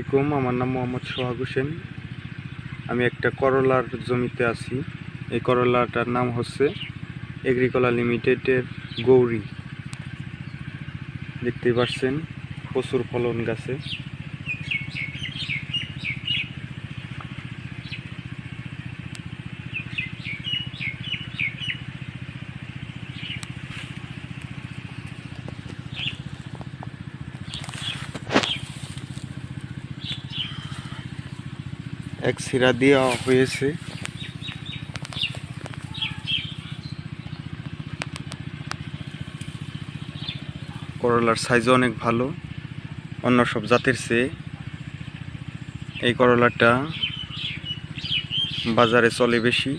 আসসালামাইকুম আমার নাম মোহাম্মদ সোহাগ হোসেন। আমি একটা করলার জমিতে আছি। এই করলাটার নাম হচ্ছে এগ্রিকলা লিমিটেডের গৌরী। দেখতেই পাচ্ছেন, প্রচুর ফলন গাছে। এক সিরা দেওয়া হয়েছে। করলার সাইজও অনেক ভালো। অন্য সব জাতের চেয়ে এই করলাটা বাজারে চলে বেশি।